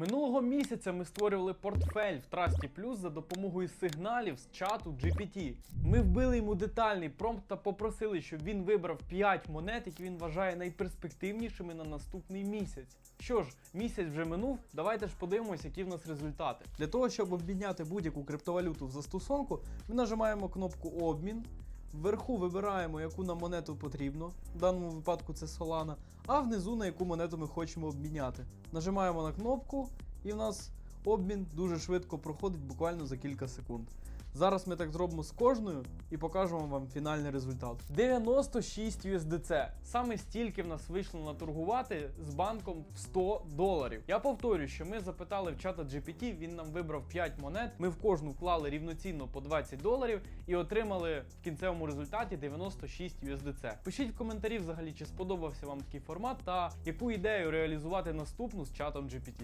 Минулого місяця ми створювали портфель в Trusty Plus за допомогою сигналів з чату GPT. Ми вбили йому детальний промпт та попросили, щоб він вибрав 5 монет, які він вважає найперспективнішими на наступний місяць. Що ж, місяць вже минув, давайте ж подивимось, які в нас результати. Для того, щоб обміняти будь-яку криптовалюту в застосунку, ми нажимаємо кнопку обмін. Вверху вибираємо, яку нам монету потрібно, в даному випадку це Solana, а внизу на яку монету ми хочемо обміняти. Нажимаємо на кнопку, і в нас обмін дуже швидко проходить буквально за кілька секунд. Зараз ми так зробимо з кожною і покажемо вам фінальний результат. 96 USDC. Саме стільки в нас вийшло наторгувати з банком в 100 доларів. Я повторюю, що ми запитали в чата GPT, він нам вибрав 5 монет. Ми в кожну вклали рівноцінно по 20 доларів і отримали в кінцевому результаті 96 USDC. Пишіть в коментарі взагалі, чи сподобався вам такий формат та яку ідею реалізувати наступну з чатом GPT.